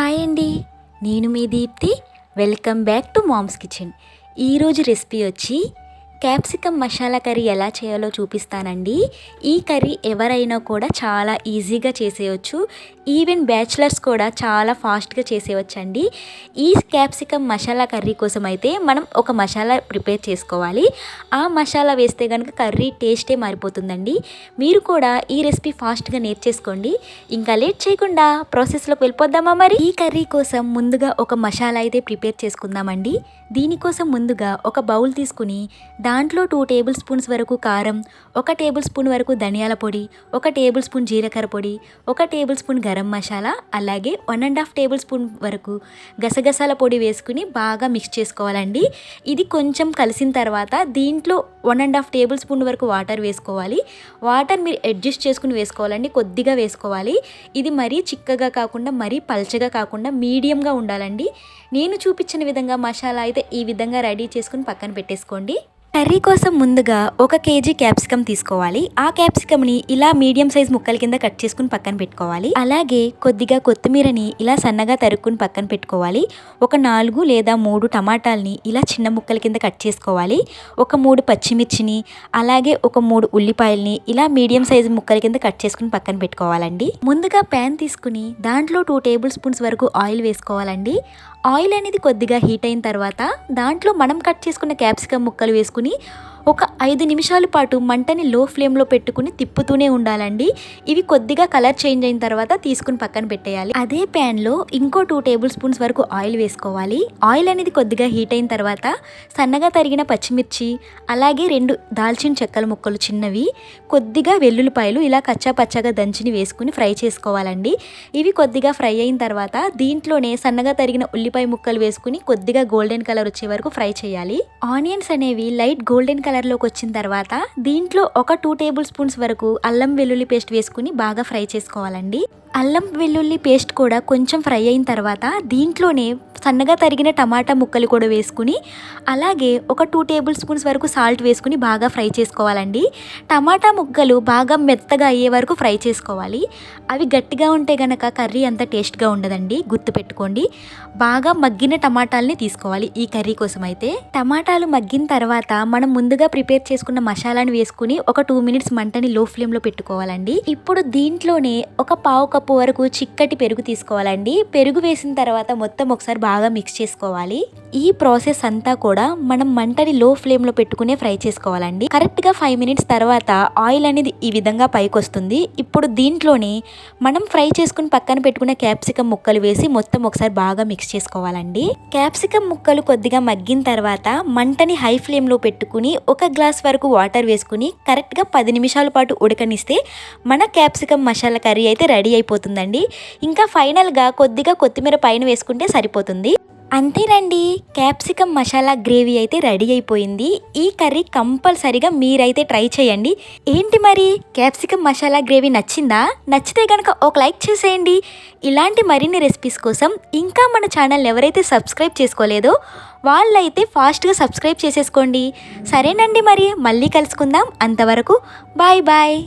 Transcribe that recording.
Hi అండి. నేను మీ Deepthi. Welcome back to mom's kitchen. ఈరోజు రెసిపీ వచ్చి క్యాప్సికమ్ మసాలా కర్రీ ఎలా చేయాలో చూపిస్తానండి. ఈ కర్రీ ఎవరైనా కూడా చాలా ఈజీగా చేసేయచ్చు. ఈవెన్ బ్యాచిలర్స్ కూడా చాలా ఫాస్ట్గా చేసేవచ్చండి ఈ క్యాప్సికమ్ మసాలా కర్రీ కోసం అయితే మనం ఒక మసాలా ప్రిపేర్ చేసుకోవాలి. ఆ మసాలా వేస్తే కనుక కర్రీ టేస్టే మారిపోతుందండి. మీరు కూడా ఈ రెసిపీ ఫాస్ట్గా నేర్చేసుకోండి. ఇంకా లేట్ చేయకుండా ప్రాసెస్లోకి వెళ్ళిపోద్దామా మరి? ఈ కర్రీ కోసం ముందుగా ఒక మసాలా అయితే ప్రిపేర్ చేసుకుందామండి. దీనికోసం ముందుగా ఒక బౌల్ తీసుకుని దాంట్లో టూ టేబుల్ స్పూన్స్ వరకు కారం ఒక టేబుల్ స్పూన్ వరకు ధనియాల పొడి ఒక టేబుల్ స్పూన్ జీలకర్ర పొడి ఒక టేబుల్ స్పూన్ గరం మసాలా అలాగే one and half table spoon వరకు గసగసాల పొడి వేసుకుని బాగా మిక్స్ చేసుకోవాలండి. ఇది కొంచెం కలిసిన తర్వాత దీంట్లో one and half table spoon వరకు వాటర్ వేసుకోవాలి. వాటర్ మీరు అడ్జస్ట్ చేసుకుని వేసుకోవాలండి కొద్దిగా వేసుకోవాలి. ఇది మరీ చిక్కగా కాకుండా మరీ పల్చగా కాకుండా మీడియంగా ఉండాలండి. నేను చూపించిన విధంగా మసాలా అయితే ఈ విధంగా రెడీ చేసుకుని పక్కన పెట్టేసుకోండి. కర్రీ కోసం ముందుగా ఒక కేజీ క్యాప్సికమ్ తీసుకోవాలి. ఆ క్యాప్సికమ్ని ఇలా మీడియం సైజ్ ముక్కల కింద కట్ చేసుకుని పక్కన పెట్టుకోవాలి. అలాగే కొద్దిగా కొత్తిమీరని ఇలా సన్నగా తరుక్కుని పక్కన పెట్టుకోవాలి. ఒక నాలుగు లేదా మూడు టమాటాలని ఇలా చిన్న ముక్కల కింద కట్ చేసుకోవాలి. ఒక మూడు పచ్చిమిర్చిని అలాగే ఒక మూడు ఉల్లిపాయలని ఇలా మీడియం సైజు ముక్కల కింద కట్ చేసుకుని పక్కన పెట్టుకోవాలండి. ముందుగా ప్యాన్ తీసుకుని దాంట్లో టూ టేబుల్ స్పూన్స్ వరకు ఆయిల్ వేసుకోవాలండి. ఆయిల్ అనేది కొద్దిగా హీట్ అయిన తర్వాత దాంట్లో మనం కట్ చేసుకున్న క్యాప్సికమ్ ముక్కలు వేసుకుని చేసుకుని ఒక ఐదు నిమిషాల పాటు మంటని లో ఫ్లేమ్లో పెట్టుకుని తిప్పుతూనే ఉండాలండి. ఇవి కొద్దిగా కలర్ చేంజ్ అయిన తర్వాత తీసుకుని పక్కన పెట్టేయాలి. అదే ప్యాన్లో ఇంకో టూ టేబుల్ స్పూన్స్ వరకు ఆయిల్ వేసుకోవాలి. ఆయిల్ అనేది కొద్దిగా హీట్ అయిన తర్వాత సన్నగా తరిగిన పచ్చిమిర్చి అలాగే రెండు దాల్చిన చెక్కల ముక్కలు చిన్నవి కొద్దిగా వెల్లుల్లిపాయలు ఇలా కచ్చా పచ్చగా దంచిని వేసుకుని ఫ్రై చేసుకోవాలండి. ఇవి కొద్దిగా ఫ్రై అయిన తర్వాత దీంట్లోనే సన్నగా తరిగిన ఉల్లిపాయ ముక్కలు వేసుకుని కొద్దిగా గోల్డెన్ కలర్ వచ్చే వరకు ఫ్రై చేయాలి. ఆనియన్స్ అనేవి లైట్ గోల్డెన్ కలర్ కలర్లోకి వచ్చిన తర్వాత దీంట్లో ఒక టూ టేబుల్ స్పూన్స్ వరకు అల్లం వెల్లుల్లి పేస్ట్ వేసుకుని బాగా ఫ్రై చేసుకోవాలండి. అల్లం వెల్లుల్లి పేస్ట్ కూడా కొంచెం ఫ్రై అయిన తర్వాత దీంట్లోనే సన్నగా తరిగిన టమాటా ముక్కలు కూడా వేసుకుని అలాగే ఒక టూ టేబుల్ స్పూన్స్ వరకు సాల్ట్ వేసుకుని బాగా ఫ్రై చేసుకోవాలండి. టమాటా ముక్కలు బాగా మెత్తగా అయ్యే వరకు ఫ్రై చేసుకోవాలి. అవి గట్టిగా ఉంటే గనక కర్రీ అంత టేస్ట్గా ఉండదండి గుర్తుపెట్టుకోండి బాగా మగ్గిన టమాటాలని తీసుకోవాలి ఈ కర్రీ కోసం అయితే. టమాటాలు మగ్గిన తర్వాత మనం ముందుగా ప్రిపేర్ చేసుకున్న మసాలాను వేసుకుని ఒక టూ మినిట్స్ మంటని లో ఫ్లేమ్లో పెట్టుకోవాలండి. ఇప్పుడు దీంట్లోనే ఒక పావు కప్పు వరకు చిక్కటి పెరుగు తీసుకోవాలండి. పెరుగు వేసిన తర్వాత మొత్తం ఒకసారి బాగా మిక్స్ చేసుకోవాలి. ఈ ప్రాసెస్ అంతా కూడా మనం మంటని లో ఫ్లేమ్లో పెట్టుకునే ఫ్రై చేసుకోవాలండి. కరెక్ట్గా ఫైవ్ మినిట్స్ తర్వాత ఆయిల్ అనేది ఈ విధంగా పైకి వస్తుంది ఇప్పుడు దీంట్లోనే మనం ఫ్రై చేసుకుని పక్కన పెట్టుకున్న క్యాప్సికమ్ ముక్కలు వేసి మొత్తం ఒకసారి బాగా మిక్స్ చేసుకోవాలండి. క్యాప్సికమ్ ముక్కలు కొద్దిగా మగ్గిన తర్వాత మంటని హై ఫ్లేమ్లో పెట్టుకుని ఒక గ్లాస్ వరకు వాటర్ వేసుకుని కరెక్ట్గా పది నిమిషాల పాటు ఉడకనిస్తే మన క్యాప్సికమ్ మసాలా కర్రీ అయితే రెడీ అయిపోతుందండి. ఇంకా ఫైనల్గా కొద్దిగా కొత్తిమీర పైన వేసుకుంటే సరిపోతుంది. అంతేనండి. క్యాప్సికమ్ మసాలా గ్రేవీ అయితే రెడీ అయిపోయింది. ఈ కర్రీ కంపల్సరీగా మీరైతే ట్రై చేయండి. ఏంటి మరి? క్యాప్సికమ్ మసాలా గ్రేవీ నచ్చిందా? నచ్చితే కనుక ఒక లైక్ చేసేయండి. ఇలాంటి మరిన్ని రెసిపీస్ కోసం ఇంకా మన ఛానల్ ఎవరైతే సబ్స్క్రైబ్ చేసుకోలేదో వాళ్ళైతే ఫాస్ట్గా సబ్స్క్రైబ్ చేసేసుకోండి. సరేనండి మరి. మళ్ళీ కలుసుకుందాం. అంతవరకు బాయ్ బాయ్.